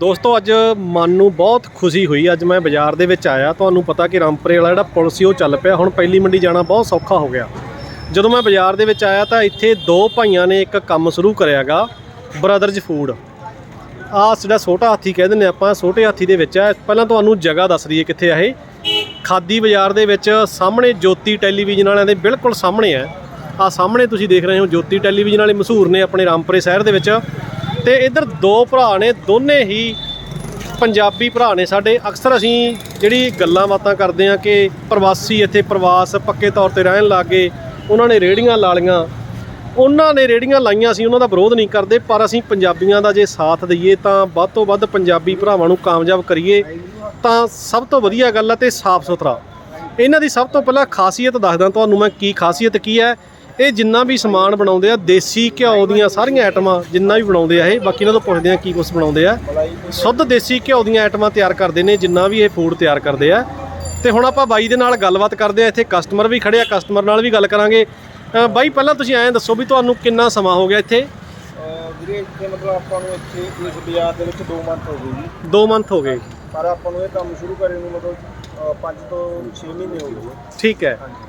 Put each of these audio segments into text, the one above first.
ਦੋਸਤੋ, ਅੱਜ ਮਨ ਨੂੰ ਬਹੁਤ ਖੁਸ਼ੀ ਹੋਈ। ਅੱਜ ਮੈਂ ਬਾਜ਼ਾਰ ਦੇ ਵਿੱਚ ਆਇਆ। ਤੁਹਾਨੂੰ ਪਤਾ ਕਿ ਰਾਮਪੁਰੇ ਵਾਲਾ ਜਿਹੜਾ ਪੁਲ ਸੀ, ਉਹ ਚੱਲ ਪਿਆ। ਹੁਣ ਪਹਿਲੀ ਮੰਡੀ ਜਾਣਾ ਬਹੁਤ ਸੌਖਾ ਹੋ ਗਿਆ। ਜਦੋਂ ਮੈਂ ਬਾਜ਼ਾਰ ਦੇ ਵਿੱਚ ਆਇਆ ਤਾਂ ਇੱਥੇ ਦੋ ਭਾਈਆਂ ਨੇ ਇੱਕ ਕੰਮ ਸ਼ੁਰੂ ਕਰਿਆਗਾ। ਬ੍ਰਦਰਜ਼ ਫੂਡ ਆਹ ਜਿਹੜਾ ਛੋਟਾ ਹਾਥੀ ਕਹਿ ਦਿੰਦੇ ਆਪਾਂ, ਛੋਟੇ ਹਾਥੀ ਦੇ ਵਿੱਚ ਹੈ ਪਹਿਲਾਂ ਤੁਹਾਨੂੰ ਜਗ੍ਹਾ ਦੱਸ ਦਈਏ ਕਿੱਥੇ ਆ ਇਹ। ਖਾਦੀ ਬਾਜ਼ਾਰ ਦੇ ਵਿੱਚ ਸਾਹਮਣੇ ਜੋਤੀ ਟੈਲੀਵਿਜ਼ਨ ਵਾਲਿਆਂ ਦੇ ਬਿਲਕੁਲ ਸਾਹਮਣੇ ਹੈ ਆ ਸਾਹਮਣੇ ਤੁਸੀਂ ਦੇਖ ਰਹੇ ਹੋ ਜੋਤੀ ਟੈਲੀਵਿਜ਼ਨ ਵਾਲੇ ਮਸ਼ਹੂਰ ਨੇ ਆਪਣੇ ਰਾਮਪੁਰੇ ਸ਼ਹਿਰ ਦੇ ਵਿੱਚ। ਤੇ ਇੱਧਰ ਦੋ ਭਰਾ ਨੇ, ਦੋਨੇ ਹੀ ਪੰਜਾਬੀ ਭਰਾ ਨੇ ਸਾਡੇ। ਅਕਸਰ ਅਸੀਂ ਜਿਹੜੀ ਗੱਲਾਂ ਬਾਤਾਂ ਕਰਦੇ ਆ ਕਿ ਪ੍ਰਵਾਸੀ ਇੱਥੇ ਪ੍ਰਵਾਸ, ਪੱਕੇ ਤੌਰ ਤੇ ਰਹਿਣ ਲੱਗੇ, ਉਹਨਾਂ ਨੇ ਰੇੜੀਆਂ ਲਾ ਲੀਆਂ ਉਹਨਾਂ ਨੇ ਰੇੜੀਆਂ ਲਾਈਆਂ ਸੀ, ਉਹਨਾਂ ਦਾ ਵਿਰੋਧ ਨਹੀਂ ਕਰਦੇ, ਪਰ ਅਸੀਂ ਪੰਜਾਬੀਆਂ ਦਾ ਜੇ ਸਾਥ ਦਈਏ ਤਾਂ ਵੱਧ ਤੋਂ ਵੱਧ ਪੰਜਾਬੀ ਭਰਾਵਾਂ ਨੂੰ ਕਾਮਯਾਬ ਕਰੀਏ। ਤਾਂ ਸਭ ਤੋਂ ਵਧੀਆ ਗੱਲ ਹੈ ਤੇ ਸਾਫ਼ ਸੁਥਰਾ। ਇਹਨਾਂ ਦੀ ਸਭ ਤੋਂ ਪਹਿਲਾਂ ਖਾਸੀਅਤ ਦੱਸਦਾ ਤੁਹਾਨੂੰ ਮੈਂ ਕੀ ਖਾਸੀਅਤ ਕੀ ਹੈ। ਇਹ ਜਿੰਨਾ ਵੀ ਸਮਾਨ ਬਣਾਉਂਦੇ ਆ ਦੇਸੀ ਘਿਓ ਦੀਆਂ ਸਾਰੀਆਂ ਆਈਟਮਾਂ ਜਿੰਨਾ ਵੀ ਬਣਾਉਂਦੇ ਆ ਇਹ ਬਾਕੀ ਇਹਨਾਂ ਤੋਂ ਪੁੱਛਦੇ ਆ ਕੀ ਕੁਝ ਬਣਾਉਂਦੇ ਆ। ਸ਼ੁੱਧ ਦੇਸੀ ਘਿਓ ਦੀਆਂ ਆਈਟਮਾਂ ਤਿਆਰ ਕਰਦੇ ਨੇ ਜਿੰਨਾ ਵੀ ਇਹ ਫੂਡ ਤਿਆਰ ਕਰਦੇ ਆ। ਤੇ ਹੁਣ ਆਪਾਂ ਬਾਈ ਦੇ ਨਾਲ ਗੱਲਬਾਤ ਕਰਦੇ ਆ ਇੱਥੇ ਕਸਟਮਰ ਵੀ ਖੜੇ ਆ ਕਸਟਮਰ ਨਾਲ ਵੀ ਗੱਲ ਕਰਾਂਗੇ। ਬਾਈ ਪਹਿਲਾਂ ਤੁਸੀਂ ਐਂ ਦੱਸੋ ਵੀ ਤੁਹਾਨੂੰ ਕਿੰਨਾ ਸਮਾਂ ਹੋ ਗਿਆ ਇੱਥੇ? ਵੀਰੇ ਇੱਥੇ ਮਤਲਬ ਆਪਾਂ ਨੂੰ ਇੱਥੇ ਇਸ ਬਾਜ਼ਾਰ ਦੇ ਵਿੱਚ 2 ਮੰਥ ਹੋ ਗਏ ਜੀ। 2 ਮੰਥ ਹੋ ਗਏ। ਪਰ ਆਪਾਂ ਨੂੰ ਇਹ ਕੰਮ ਸ਼ੁਰੂ ਕਰੇ ਨੂੰ ਮਤਲਬ 5 ਤੋਂ 6 ਮਹੀਨੇ ਹੋ ਗਏ ਠੀਕ ਹੈ। ਹਾਂਜੀ।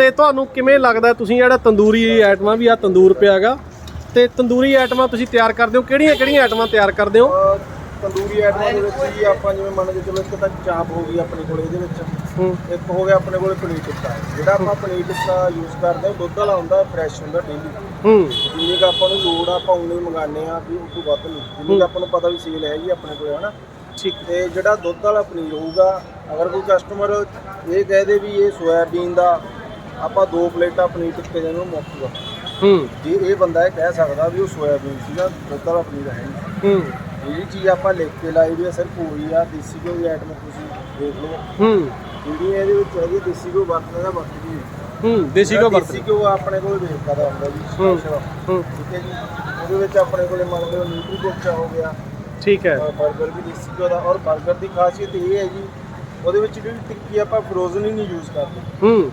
ਤੇ ਤੁਹਾਨੂੰ ਕਿਵੇਂ ਲੱਗਦਾ ਤੁਸੀਂ ਜਿਹੜਾ ਤੰਦੂਰੀ ਆਈਟਮਾਂ ਵੀ ਆ ਤੰਦੂਰ ਪਿਆਗਾ। ਤੇ ਤੰਦੂਰੀ ਆਈਟਮਾਂ ਤੁਸੀਂ ਤਿਆਰ ਕਰਦੇ ਹੋ ਕਿਹੜੀਆਂ ਕਿਹੜੀਆਂ ਆਈਟਮਾਂ ਤਿਆਰ ਕਰਦੇ ਹੋ? ਤੰਦੂਰੀ ਆਈਟਮਾਂ ਦੇ ਵਿੱਚ ਜੀ ਆਪਾਂ ਜਿਵੇਂ ਮੰਨ ਕੇ ਚਲੋ ਇੱਕ ਤਾਂ ਚਾਂਪ ਹੋ ਗਈ ਆਪਣੇ ਕੋਲ ਇਹਦੇ ਵਿੱਚ। ਹੂੰ। ਇੱਕ ਹੋ ਗਿਆ ਆਪਣੇ ਕੋਲ ਪਨੀਰ ਟਿੱਕਾ। ਜਿਹੜਾ ਆਪਾਂ ਪਨੀਰ ਟਿੱਕਾ ਯੂਜ਼ ਕਰਦੇ ਹਾਂ ਦੁੱਧ ਵਾਲਾ ਹੁੰਦਾ ਫਰੈਸ਼ ਹੁੰਦਾ ਡੇਲੀ ਹੂੰ। ਜਿੰਨੀ ਕੁ ਆਪਾਂ ਨੂੰ ਲੋੜ ਆ ਆਪਾਂ ਉਨੀ ਮੰਗਾਉਂਦੇ ਆ ਵੀ ਉਸ ਤੋਂ ਵੱਧ ਨਹੀਂ। ਜਿੰਨੀ ਕੁ ਆਪਾਂ ਨੂੰ ਪਤਾ ਵੀ ਸੇਲ ਹੈਗੀ ਆਪਣੇ ਕੋਲ ਹਨਾ? ਠੀਕ। ਤੇ ਜਿਹੜਾ ਦੁੱਧ ਵਾਲਾ ਪਨੀਰ ਹੋਊਗਾ ਅਗਰ ਕੋਈ ਕਸਟਮਰ ਇਹ ਕਹਿ ਦੇ ਵੀ ਇਹ ਸੋਇਆਬੀਨ ਦਾ ਆਪਾਂ ਦੋ ਪਲੇਟਾਂ ਪਨੀਰ ਟਿੱਕੇ ਦੇ ਨੂੰ ਮੁੱਕੂਗਾ। ਹੂੰ। ਜੇ ਇਹ ਬੰਦਾ ਇਹ ਕਹਿ ਸਕਦਾ ਵੀ ਉਹ ਸੋਇਆਬੀਨ ਸੀਗਾ ਦੁੱਧ ਵਾਲਾ ਪਨੀਰ ਹੈ ਨਹੀਂ। ਹੂੰ। ਜਿਹੜੀ ਚੀਜ਼ ਆਪਾਂ ਲਿਖ ਕੇ ਲਾਈ ਵੀ ਸਿਰਫ ਉਹੀ ਆ ਦੇਸੀ ਘਿਓ ਦੀ ਆਈਟਮ ਤੁਸੀਂ ਦੇਖ ਲਓ। ਹੂੰ। ਜਿਹੜੀ ਇਹਦੇ ਵਿੱਚ ਹੈਗੀ ਦੇਸੀ ਘਿਓ ਵਰਤਣ ਦਾ ਵਰਤਦੀ ਹੈ। ਹੂੰ ਦੇਸੀ ਘਿਓ ਵਰਤ ਦੇਸੀ ਘਿਓ ਆਪਣੇ ਕੋਲ ਵੇਚਦਾ ਦਾ ਹੁੰਦਾ ਜੀ ਹੂੰ। ਠੀਕ ਹੈ ਜੀ। ਉਹਦੇ ਵਿੱਚ ਆਪਣੇ ਕੋਲੇ ਮੰਨ ਲਓ ਨਿਊਟਰੀ ਕੁਲਚਾ ਹੋ ਗਿਆ। ਠੀਕ ਹੈ। ਬਰਗਰ ਵੀ ਦੇਸੀ ਘਿਓ ਦਾ। ਔਰ ਬਰਗਰ ਦੀ ਖਾਸੀਅਤ ਇਹ ਹੈ ਜੀ ਉਹਦੇ ਵਿੱਚ ਜਿਹੜੀ ਟਿੱਕੀ ਆਪਾਂ ਫਰੋਜ਼ਨ ਹੀ ਨਹੀਂ ਯੂਜ਼ ਕਰਦੇ। ਹੂੰ।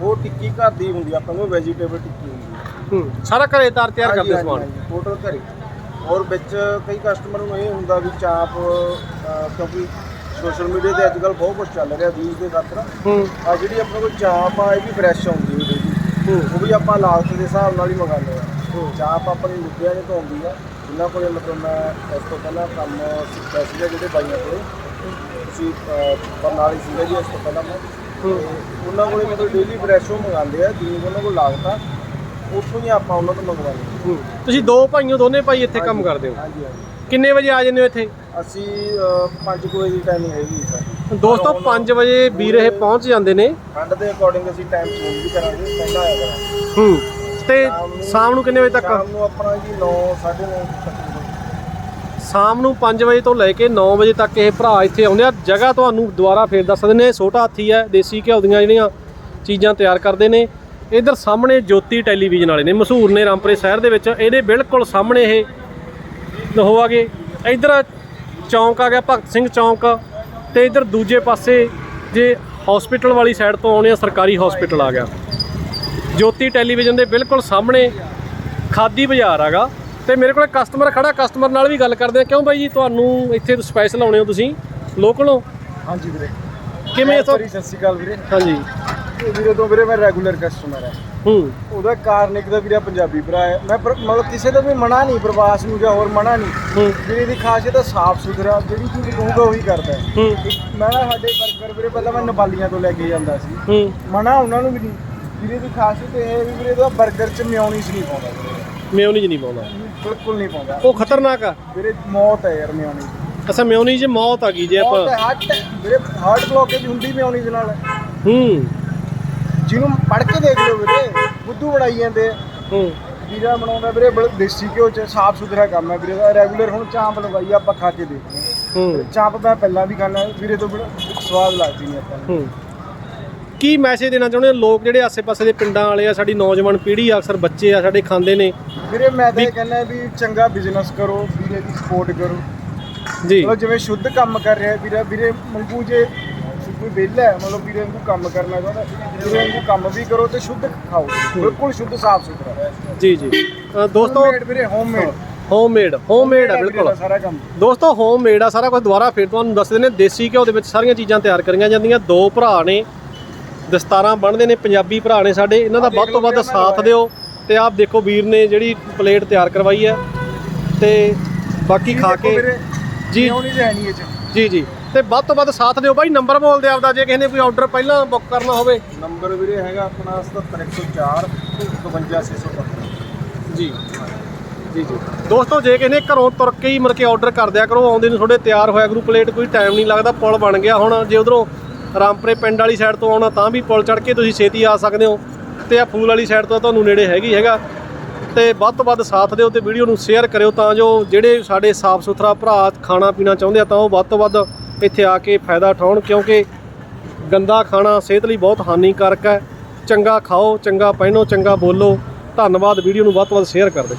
ਉਹ ਟਿੱਕੀ ਘਰ ਦੀ ਹੁੰਦੀ ਆ, ਆਪਾਂ ਨੂੰ ਵੈਜੀਟੇਬਲ ਟਿੱਕੀ ਹੁੰਦੀ ਹੈ ਹੂੰ ਸਾਰਾ ਘਰੇ ਤਾਰ ਤਿਆਰ ਕਰਦੇ ਹੋ ਸਮਾਨ? ਟੋਟਲ ਘਰੇ। ਔਰ ਵਿੱਚ ਕਈ ਕਸਟਮਰ ਨੂੰ ਇਹ ਹੁੰਦਾ ਵੀ ਚਾਪ ਅਹ, ਕਿਉਂਕਿ ਸੋਸ਼ਲ ਮੀਡੀਆ ਤੇ ਅੱਜ ਕੱਲ ਬਹੁਤ ਕੁਝ ਚੱਲ ਰਿਹਾ ਵੀਜ਼ ਦੇ ਖਾਤਰ ਹੂੰ। ਆ ਜਿਹੜੀ ਆਪਣੇ ਕੋਲ ਚਾਪ ਆ ਇਹ ਵੀ ਫਰੈਸ਼ ਆਉਂਦੀ ਹੈ ਜੀ ਹੂੰ। ਉਹ ਵੀ ਆਪਾਂ ਲਾਗਤ ਦੇ ਹਿਸਾਬ ਨਾਲ ਹੀ ਮੰਗਾਉਂਦੇ ਆ ਚਾਪ ਆਪਣੀ ਲੁਧਿਆਣੇ ਤੋਂ ਆਉਂਦੀ ਆ। ਜਿਨ੍ਹਾਂ ਕੋਲੇ ਮਤਲਬ ਮੈਂ ਇਸ ਤੋਂ ਪਹਿਲਾਂ ਕੰਮ ਸਿੱਖਿਆ ਸੀਗਾ ਜਿਹੜੇ ਬਾਈਆਂ ਕੋਲੇ। ਤੁਸੀਂ ਅਹ, ਬਰਨਾਲੇ ਸੀਗਾ ਜੀ ਇਸ ਤੋਂ ਪਹਿਲਾਂ ਮੈਂ। ਉਹਨਾਂ ਕੋਲੇ ਮਤਲਬ ਡੇਲੀ ਫਰੈਸ਼ ਮੰਗਾਉਂਦੇ ਆ ਕੁ ਉਹਨਾਂ ਕੋਲ ਲਾਗਤ ਉੱਥੋਂ ਹੀ ਆਪਾਂ ਉਹਨਾਂ ਤੋਂ ਮੰਗਵਾਉਂਦੇ ਹੂੰ। ਤੁਸੀਂ ਦੋ ਭਾਈਓ ਦੋਨੇ ਭਾਈ ਇੱਥੇ ਕੰਮ ਕਰਦੇ ਹੋ? ਹਾਂਜੀ ਹਾਂਜੀ। ਕਿੰਨੇ ਵਜੇ ਆ ਜਾਂਦੇ ਹੋ ਇੱਥੇ? ਅਸੀਂ 5 ਵਜੇ ਦੀ ਟਾਈਮਿੰਗ ਹੈਗੀ ਸਰ ਦੋਸਤੋ 5 ਵਜੇ ਵੀਰ ਇਹ ਪਹੁੰਚ ਜਾਂਦੇ ਨੇ। ਠੰਡ ਦੇ ਅਕੋਰਡਿੰਗ ਅਸੀਂ ਟਾਈਮ ਚੇਂਜ ਵੀ ਕਰਾਂਗੇ ਪਹਿਲਾਂ ਆਇਆ ਕਰਾਂਗੇ। ਹੂੰ। ਤੇ ਸ਼ਾਮ ਨੂੰ ਕਿੰਨੇ ਵਜੇ ਤੱਕ? ਸ਼ਾਮ ਨੂੰ ਆਪਣਾ ਜੀ 9 9:30 ਤੱਕ। ਸ਼ਾਮ ਨੂੰ 5 ਵਜੇ ਤੋਂ ਲੈ ਕੇ 9 ਵਜੇ ਤੱਕ ਇਹ ਭਰਾ ਇੱਥੇ ਆਉਂਦੇ ਆ। ਜਗ੍ਹਾ ਤੁਹਾਨੂੰ ਦੁਬਾਰਾ ਫੇਰ ਦੱਸ ਦਿੰਦੇ ਨੇ। ਛੋਟਾ ਹਾਥੀ ਹੈ, ਦੇਸੀ ਘਿਓ ਦੀਆਂ ਜਿਹੜੀਆਂ ਚੀਜ਼ਾਂ ਤਿਆਰ ਕਰਦੇ ਨੇ। ਇਧਰ ਸਾਹਮਣੇ ਜੋਤੀ ਟੈਲੀਵਿਜ਼ਨ ਵਾਲੇ ਨੇ, ਮਸ਼ਹੂਰ ਨੇ ਰਾਮਪੁਰੇ ਸ਼ਹਿਰ ਦੇ ਵਿੱਚ। ਇਹਦੇ ਬਿਲਕੁਲ ਸਾਹਮਣੇ ਇਹ ਹੋਵਾਗੇ ਇਧਰ ਚੌਂਕ ਆ ਗਿਆ, ਭਗਤ ਸਿੰਘ ਚੌਂਕ। ਤੇ ਇਧਰ ਦੂਜੇ ਪਾਸੇ ਜੇ ਹਸਪੀਟਲ ਵਾਲੀ ਸਾਈਡ ਤੋਂ ਆਉਣੇ ਆ, ਸਰਕਾਰੀ ਹਸਪੀਟਲ ਆ ਗਿਆ। ਜੋਤੀ ਟੈਲੀਵਿਜ਼ਨ ਦੇ ਬਿਲਕੁਲ ਸਾਹਮਣੇ ਖਾਦੀ ਬਾਜ਼ਾਰ ਹੈਗਾ। ਤੇ ਮੇਰੇ ਕੋਲ ਕਸਟਮਰ ਖੜਾ ਕਸਟਮਰ ਨਾਲ ਵੀ ਗੱਲ ਕਰਦੇ ਆ। ਕਿਉਂ ਬਾਈ ਜੀ ਤੁਹਾਨੂੰ ਇੱਥੇ ਸਪੈਸ਼ਲ ਆਉਣੇ ਹੋ ਤੁਸੀਂ? ਲੋਕਲ ਹੋ? ਹਾਂਜੀ ਵੀਰੇ। ਕਿਵੇਂ ਇਥੋਂ ਸਤਿ ਸ਼੍ਰੀ ਅਕਾਲ ਵੀਰੇ। ਹਾਂਜੀ। ਵੀਰੇ ਤੋਂ ਵੀਰੇ ਮੈਂ ਰੈਗੂਲਰ ਕਸਟਮਰ ਹੈ ਹੂੰ। ਉਹਦਾ ਕਾਰਨ ਇੱਕ ਤਾਂ ਵੀਰੇ ਪੰਜਾਬੀ ਭਰਾ ਹੈ। ਮੈਂ ਮਤਲਬ ਕਿਸੇ ਦਾ ਵੀ ਮਨਾ ਨਹੀਂ ਪ੍ਰਵਾਸ ਨੂੰ ਜਾਂ ਹੋਰ ਮਨਾ ਨਹੀਂ। ਹੂੰ। ਵੀਰੇ ਦੀ ਖਾਸੀਅਤ ਹੈ ਸਾਫ਼ ਸੁਥਰਾ ਜਿਹੜੀ ਚੀਜ਼ ਕਹੂਗਾ ਉਹੀ ਕਰਦਾ ਹੈ। ਹੂੰ। ਮੈਂ ਸਾਡੇ 버ਗਰ ਵੀਰੇ ਪਹਿਲਾਂ ਮੈਂ ਨੇਪਾਲੀਆਂ ਤੋਂ ਲੈ ਕੇ ਜਾਂਦਾ ਸੀ। ਹੂੰ। ਮਨਾ ਉਹਨਾਂ ਨੂੰ ਵੀ ਨਹੀਂ। ਵੀਰੇ ਦੀ ਖਾਸੀਅਤ ਇਹ ਹੈ ਵੀ ਵੀਰੇ ਦਾ 버ਗਰ 'ਚ ਮਿਓਨੀਜ਼ ਨਹੀਂ ਪਾਉਂਦਾ। ਵੀਰੇ। ਮਿਓਨੀਜ਼ ਨਹੀਂ ਪਾਉਂਦਾ। ਬਿਲਕੁਲ ਨਹੀਂ ਪਾਉਂਦਾ। ਉਹ ਖਤਰਨਾਕ ਆ। ਵੀਰੇ ਮੌਤ ਹੈ ਯਾਰ ਮਿਓਨੀਜ਼ ਅਸਾਂ ਮਿਓਨੀਜ਼ ਮੌਤ ਆ ਗਈ ਜੇ ਮੌਤ ਹੈ। ਆਪਾਂ ਹਾਰਟ ਵੀਰੇ ਹਾਰਟ ਬਲੌਕੇਜ ਹੁੰਦੀ ਮਿਓਨੀਜ਼ ਨਾਲ। ਹੂੰ। ਜਿਹਨੂੰ ਪੜ ਕੇ ਦੇਖ ਲਓ ਵੀਰੇ ਬੁੱਧੂ ਬਣਾਈ ਜਾਂਦੇ ਆ। ਹੂੰ। ਵੀਰਾ ਬਣਾਉਂਦਾ ਵੀਰੇ ਬੜਾ ਦੇਸੀ ਘਿਓ ਚ ਸਾਫ਼ ਸੁਥਰਾ ਕੰਮ ਹੈ ਵੀਰੇ ਦਾ ਰੈਗੂਲਰ ਹੁਣ ਚਾਂਪ ਲਗਾਈ ਆ, ਆਪਾਂ ਖਾ ਕੇ ਦੇਖਦੇ ਹਾਂ ਹੂੰ। ਚਾਂਪ ਮੈਂ ਪਹਿਲਾਂ ਵੀ ਖਾਣਾ ਵੀਰੇ ਤੋਂ ਬੜਾ ਸਵਾਦ ਲੱਗਦੀ ਨਹੀਂ ਆਪਾਂ ਨੂੰ। ਹੂੰ। ਕੀ ਮੈਸੇਜ ਦੇਣਾ ਚਾਹੁੰਦੇ ਹੋ? ਲੋਕ ਜਿਹੜੇ ਆਸੇ-ਪਾਸੇ ਦੇ ਪਿੰਡਾਂ ਵਾਲੇ ਆ ਸਾਡੀ ਨੌਜਵਾਨ ਪੀੜ੍ਹੀ ਆ ਅਕਸਰ ਬੱਚੇ ਆ ਸਾਡੇ ਖਾਂਦੇ ਨੇ। ਵੀਰੇ ਮੈਂ ਤਾਂ ਇਹ ਕਹਿੰਦਾ ਵੀ ਚੰਗਾ ਬਿਜ਼ਨਸ ਕਰੋ ਵੀਰੇ ਦੀ ਸਪੋਰਟ ਕਰੋ। ਜੀ। ਮਤਲਬ ਜਿਵੇਂ ਸ਼ੁੱਧ ਕੰਮ ਕਰ ਰਿਹਾ ਵੀਰੇ ਵੀਰੇ ਮੰਗੂ ਜੇ ਕੋਈ ਵਿਹਲਾ ਹੈ ਮਤਲਬ ਵੀਰੇ ਨੂੰ ਕੰਮ ਕਰਨਾ ਚਾਹੁੰਦਾ ਵੀਰੇ ਨੂੰ ਕੰਮ ਵੀ ਕਰੋ ਤੇ ਸ਼ੁੱਧ ਖਾਓ। ਬਿਲਕੁਲ ਸ਼ੁੱਧ ਸਾਫ਼ ਸੁਥਰਾ। ਜੀ ਜੀ। ਅ, ਦੋਸਤੋ ਵੀਰੇ ਹੋਮਮੇਡ ਹੋਮਮੇਡ ਹੋਮਮੇਡ ਹੈ ਬਿਲਕੁਲ। ਸਾਰਾ ਕੰਮ। ਦੋਸਤੋ ਹੋਮਮੇਡ ਆ ਸਾਰਾ ਕੁਝ ਦੁਬਾਰਾ ਫਿਰ ਤੁਹਾਨੂੰ ਦੱਸਦੇ ਨੇ ਦੇਸੀ ਘਿਓ ਦੇ ਵਿੱਚ ਸਾਰੀਆਂ ਚੀਜ਼ਾਂ ਤਿਆਰ ਕਰੀਆਂ ਜਾਂਦੀਆਂ। ਦੋ ਭਰਾ ਨੇ ਦਸਤਾਰਾਂ ਬਣਦੇ ਨੇ ਪੰਜਾਬੀ ਭਰਾ ਨੇ ਸਾਡੇ ਇਹਨਾਂ ਦਾ ਵੱਧ ਤੋਂ ਵੱਧ ਸਾਥ ਦਿਓ ਤੇ ਆਪ ਦੇਖੋ ਵੀਰ ਨੇ ਜਿਹੜੀ ਪਲੇਟ ਤਿਆਰ ਕਰਵਾਈ ਹੈ ਤੇ ਬਾਕੀ ਖਾ ਕੇ ਜੀ। ਜੀ ਜੀ। ਤੇ ਵੱਧ ਤੋਂ ਵੱਧ ਸਾਥ ਦਿਓ ਬਾਈ ਨੰਬਰ ਬੋਲ ਦੇ ਆਪਦਾ ਜੇ ਕਿਸੇ ਨੇ ਕੋਈ ਆਰਡਰ ਪਹਿਲਾਂ ਬੁੱਕ ਕਰਨਾ ਹੋਵੇ। ਨੰਬਰ ਵੀਰੇ ਹੈਗਾ ਆਪਣਾ 77104 52615 ਜੀ। ਜੀ ਜੀ। ਦੋਸਤੋ ਜੇ ਕਿਸੇ ਨੇ ਘਰੋਂ ਤੁਰ ਕੇ ਹੀ ਮਰ ਕੇ ਆਰਡਰ ਕਰ ਦਿਆ ਕਰੋ ਆਉਂਦੇ ਨੂੰ ਥੋੜੇ ਤਿਆਰ ਹੋਇਆ ਕਰੂ ਪਲੇਟ ਕੋਈ ਟਾਈਮ ਨਹੀਂ ਲੱਗਦਾ ਪੁਲ ਬਣ ਗਿਆ ਹੁਣ ਜੇ ਉਧਰੋਂ ਰਾਮਪੁਰੇ ਪਿੰਡ ਵਾਲੀ ਸਾਈਡ ਤੋਂ ਆਉਣਾ ਤਾਂ ਵੀ ਪੁਲ ਚੜ ਕੇ ਤੁਸੀਂ ਛੇਤੀ ਆ ਸਕਦੇ ਹੋ ਤੇ ਆ ਫੂਲ ਵਾਲੀ ਸਾਈਡ ਤੋਂ ਤੁਹਾਨੂੰ ਨੇੜੇ ਹੈਗੀ ਹੈਗਾ ਤੇ ਵੱਧ ਤੋਂ ਵੱਧ ਸਾਥ ਦਿਓ ਤੇ ਵੀਡੀਓ ਨੂੰ ਸ਼ੇਅਰ ਕਰਿਓ ਤਾਂ ਜੋ ਜਿਹੜੇ ਸਾਡੇ ਸਾਫ਼ ਸੁਥਰਾ ਭਰਾ ਖਾਣਾ ਪੀਣਾ ਚਾਹੁੰਦੇ ਆ ਤਾਂ ਉਹ ਵੱਧ ਤੋਂ ਵੱਧ ਇੱਥੇ ਆ ਕੇ ਫਾਇਦਾ ਉਠਾਉਣ ਕਿਉਂਕਿ ਗੰਦਾ ਖਾਣਾ ਸਿਹਤ ਲਈ ਬਹੁਤ ਹਾਨੀਕਾਰਕ ਹੈ। ਚੰਗਾ ਖਾਓ, ਚੰਗਾ ਪਹਿਨੋ, ਚੰਗਾ ਬੋਲੋ। ਧੰਨਵਾਦ, ਵੀਡੀਓ ਨੂੰ ਵੱਧ ਤੋਂ ਵੱਧ ਸ਼ੇਅਰ ਕਰ ਦਿਓ।